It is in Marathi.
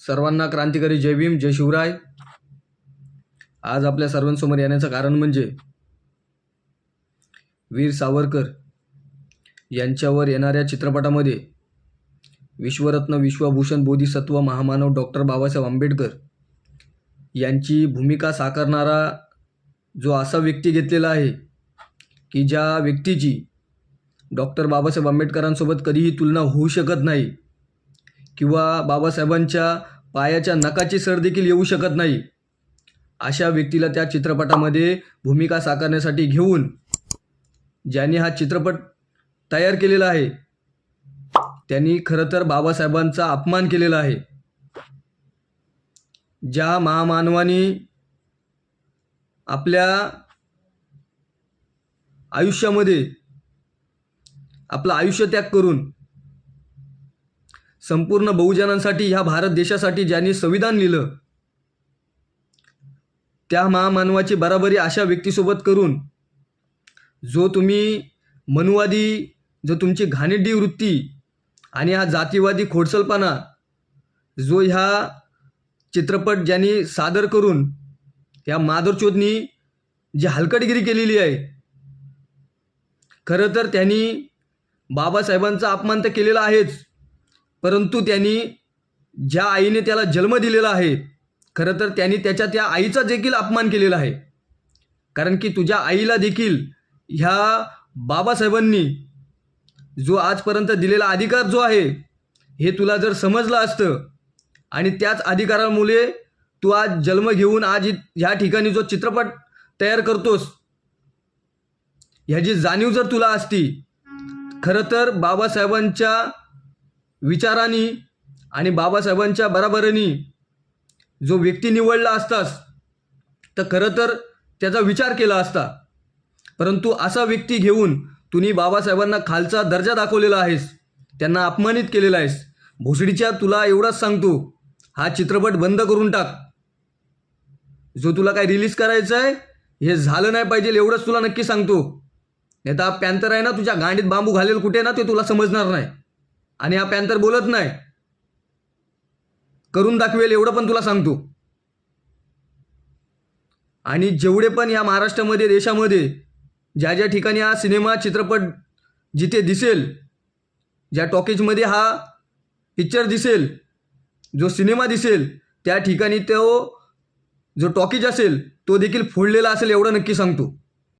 सर्वांना क्रांतिकारी जय भीम जय शिवराय. आज आपल्या सर्वांसमोर येण्याचं कारण म्हणजे वीर सावरकर यांच्यावर येणाऱ्या चित्रपटामध्ये विश्वरत्न विश्वभूषण बोधिसत्व महामानव डॉक्टर बाबासाहेब आंबेडकर यांची भूमिका साकारणारा जो असा व्यक्ती घेतलेला आहे की ज्या व्यक्तीची डॉक्टर बाबासाहेब आंबेडकरांसोबत कधीही तुलना होऊ शकत नाही. किंवा बाबासाहेबांच्या पायाच्या नकाची सर देखील येऊ शकत नाही. अशा व्यक्तीला त्या चित्रपटामध्ये भूमिका साकारण्यासाठी घेऊन ज्यांनी हा चित्रपट तयार केलेला आहे त्यांनी खरं तर बाबासाहेबांचा अपमान केलेला आहे. ज्या महामानवानी आपल्या आयुष्यामध्ये आपलं आयुष्य त्याग करून संपूर्ण बहुजनांसाठी ह्या भारत देशासाठी ज्यांनी संविधान लिहिलं त्या महामानवाची बराबरी अशा व्यक्तीसोबत करून जो तुम्ही मनुवादी जो तुमची घाणेडी वृत्ती आणि हा जातीवादी खोडसलपणा जो ह्या चित्रपट ज्यांनी सादर करून या माधुरचोदनी जी हलकटगिरी केलेली आहे खरं तर त्यांनी बाबासाहेबांचा अपमान तर केलेला आहेच. परंतु त्यांनी ज्या आईने त्याला जन्म दिलेला आहे खरं तर त्यांनी त्याच्या त्या आईचा देखील अपमान केलेला आहे. कारण की तुझ्या आईला देखील ह्या बाबासाहेबांनी जो आजपर्यंत दिलेला अधिकार जो आहे हे तुला जर समजलं असतं आणि त्याच अधिकारामुळे तू आज जन्म घेऊन आज ह्या ठिकाणी जो चित्रपट तयार करतोस ह्याची जाणीव जर तुला असती खरं तर बाबासाहेबांच्या विचारांनी आणि बाबासाहेबांच्या बराबरीने जो व्यक्ती निवडला असतास तर खरं तर त्याचा विचार केला असता. परंतु असा व्यक्ती घेऊन तुम्ही बाबासाहेबांना खालचा दर्जा दाखवलेला आहेस त्यांना अपमानित केलेला आहेस. भोसडीच्या तुला एवढाच सांगतो हा चित्रपट बंद करून टाक. जो तुला काय रिलीज करायचं आहे हे झालं नाही पाहिजे एवढंच तुला नक्की सांगतो. नाही तर पॅन्थर आहे ना तुझ्या गांडीत बांबू घालेल कुठे ना ते तुला समजणार नाही. आणि हा पॅन्थर बोलत नाही. करून दाखवेल एवढं पण तुला सांगतो. आणि जेवढे पण या महाराष्ट्रामध्ये देशामध्ये ज्या ज्या ठिकाणी हा सिनेमा चित्रपट जिथे दिसेल ज्या टॉकीजमध्ये हा पिक्चर दिसेल जो सिनेमा दिसेल त्या ठिकाणी तो जो टॉकीज असेल तो देखील फोडलेला असेल एवढं नक्की सांगतो.